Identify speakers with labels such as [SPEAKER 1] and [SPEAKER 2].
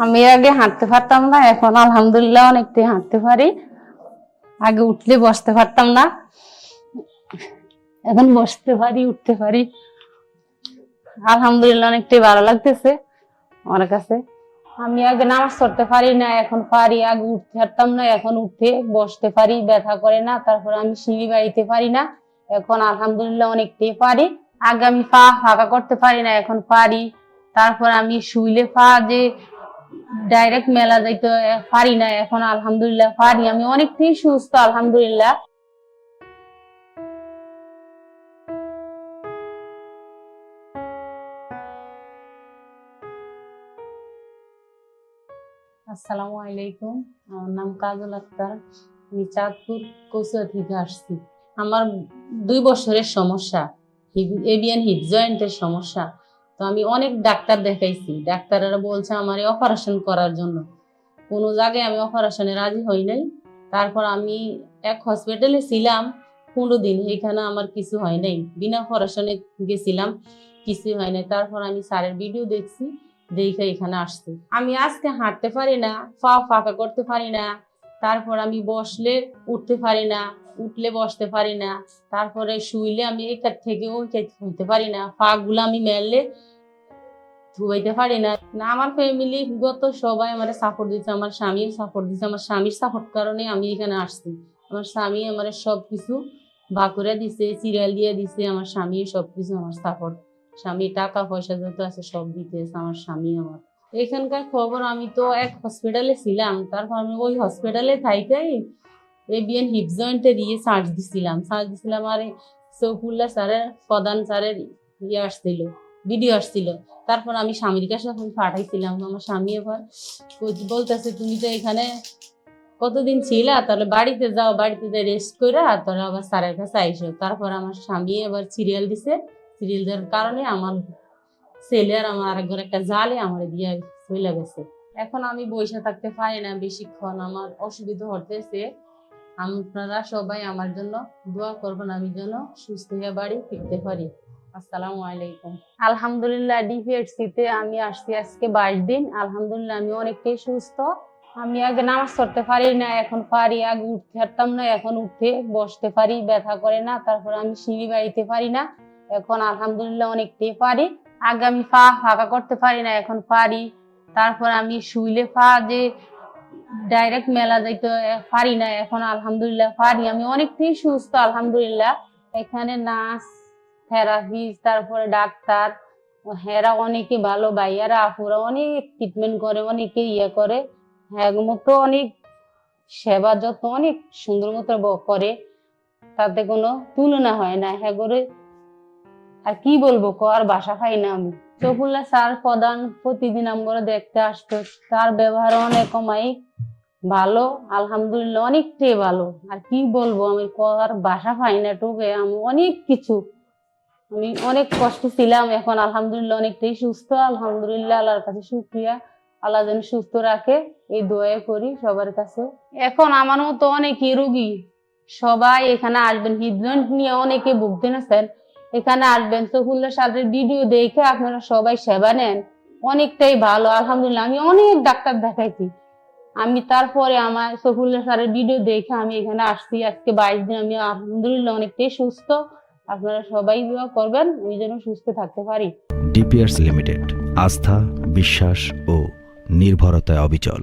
[SPEAKER 1] আমি আগে হাঁটতে পারতাম না, এখন আলহামদুলিল্লাহ অনেকটাই হাঁটতে পারি। আগে উঠলে বসতে পারতাম না, এখন বসতে পারি, উঠতে পারি। আলহামদুলিল্লাহ অনেকটাই ভালো লাগতেছে আমার কাছে। আমি আগে নামাজ পড়তে পারি না, এখন পারি। আগে উঠতে পারতাম না, এখন উঠে বসতে পারি, ব্যথা করে না, তারপর আমি সিঁড়ি বাড়িতে পারি না। এখন আলহামদুলিল্লাহ অনেকটাই পারি। আগে আমি পা ফাঁকা করতে পারি না, এখন পারি। তারপর আমি শুইলে পা যে ডাইরেক্ট মেলা যাইতে পারি না, এখন আলহামদুলিল্লাহ পারি। আমি অনেকটাই সুস্থ, আলহামদুলিল্লাহ। আসসালামু আলাইকুম। আমার নাম কাজল আক্তার। আমি চাঁদপুর কচুয়া থেকে আসছি। আমার দুই বছরের সমস্যা এভিয়ান হিপ জয়েন্টের সমস্যা। তো আমি অনেক ডাক্তার দেখাইছি। ডাক্তাররা বলছে আমার অপারেশন করার জন্য। কোনো জায়গায় আমি অপারেশনে রাজি হই নাই। তারপর আমি এক হসপিটালে ছিলাম, পনেরো দিন। এখানে আমার কিছু হয় নাই। বিনা অপারেশনে গেছিলাম কিছু হয় নাই। তারপর আমি স্যারের ভিডিও দেখছি, দেখে এখানে আসছি। আমি আজকে হাঁটতে পারি না, পা ফাঁকা করতে পারি না। তারপর আমি বসলে উঠতে পারি না, উঠলে বসতে পারি না। তারপরে শুইলে আমি কাছ থেকে ওই হইতে পারি না। পা গুলো আমি মেললে ধুইতে পারি না। না, আমার ফ্যামিলি গত সবাই আমার সাপোর্ট দিচ্ছে আমার স্বামীও সাপোর্ট দিচ্ছে আমার স্বামীর সাপোর্ট কারণে আমি এখানে আসছি। আমার স্বামী আমার সব কিছু বা করে দিছে সিরিয়াল দিয়ে দিছে, আমার স্বামী সব কিছু আমার সাপোর্ট স্বামী টাকা পয়সা যত আছে সব দিতেছে আমার স্বামী আমার। এখানকার খবর, আমি তো এক হসপিটালে ছিলাম, তারপর আমি ওই হসপিটালে থাইকাই এবিএন হিপ জয়েন্টের দিয়ে সার্চ দিছিলাম। সার্চ দিছিলাম, আর সৌফুল্লাহ স্যারের, প্রধান স্যারের ইয়ে আসছিল। ভিডিও আসছিল। তারপর আমি স্বামীর কাছে পাঠাইছিলাম, আমার স্বামী এবার বলতেছে, তুমি তো এখানে কতদিন ছিলা? তাহলে বাড়িতে যাও, বাড়িতে যাই রেস্ট করে আর তাহলে আবার স্যারের কাছে আইসো। তারপর আমার স্বামী এবার সিরিয়াল দিছে। সিরিয়াল দেওয়ার কারণে আমার ছেলে আর আমার আরেকবার একটা জালে আমার দিয়ে চলে গেছে। এখন আমি বসে থাকতে পারি না বেশিক্ষণ, আমার অসুবিধা হতেছে আপনারা সবাই আমার জন্য দোয়া করবেন, আমি যেন সুস্থ হয়ে বাড়ি ফিরতে পারি। আসসালামু আলাইকুম। আলহামদুলিল্লাহ আমি আসছি আজকে বাইশ দিন। আলহামদুলিল্লাহ, আমি অনেকটাই সুস্থ। আমি আগে নামাজ পারি না, এখন পারি। আগে উঠতে পারতাম না, এখন উঠতে বসতে পারি, ব্যথা করে না, তারপর আমি সিঁড়ি বাড়িতে পারি না। এখন আলহামদুলিল্লাহ অনেকটাই পারি। আগে আমি পা ফাঁকা করতে পারি না, এখন পারি। তারপর আমি শুইলে পা যে ডাইরেক্ট মেলা যাইতে পারি না, এখন আলহামদুলিল্লাহ পারি। আমি অনেকটাই সুস্থ, আলহামদুলিল্লাহ। এখানে নার্স থেরাপি তারপরে ডাক্তার, হেরা অনেকে ভালো ভাইয়ারা আপুরা অনেক ট্রিটমেন্ট করে, অনেকে ইয়ে করে। হ্যাঁ মতো অনেক সেবা যত্ন, অনেক সুন্দর মতো করে। তাতে কোনো তুলনা হয় না। হ্যাঁ করে আর কি বলব ক, আর বাসা খাই না আমি। চকুল্লা স্যার প্রধান প্রতিদিন আমরা দেখতে আসতো। তার ব্যবহার অনেক কমাই, ভালো, আলহামদুলিল্লাহ অনেকটাই ভালো। আর কি বলব আমি ক, আর বাসা পাই না টুকে, আমি অনেক কিছু আমি অনেক কষ্ট ছিলাম, এখন আলহামদুলিল্লাহ অনেকটাই সুস্থ। আলহামদুলিল্লাহ আল্লাহর কাছে শুক্রিয়া। আল্লাহ যেন সুস্থ রাখে, এই দোয়া করি সবার কাছে। এখন আমার মতো অনেকই রুগী, সবাই এখানে আসবেন। হৃদযন্ত্র নিয়ে অনেকে ভুগতেন আছেন এখানে আসবেন সফুল্লা সাহেবের ভিডিও দেখে আপনারা সবাই সেবা নেন। অনেকটাই ভালো, আলহামদুলিল্লাহ। আমি অনেক ডাক্তার দেখাইছি। আমি তারপরে আমার সফুল্লা স্যারের ভিডিও দেখে আমি এখানে আসছি। আজকে বাইশ দিন আমি আলহামদুলিল্লাহ অনেকটাই সুস্থ। আপনারা সবাই দোয়া করবেন ওই যেন সুস্থ থাকতে পারি।
[SPEAKER 2] ডিপিআরস লিমিটেড, আস্থা, বিশ্বাস ও নির্ভরতায় অবিচল।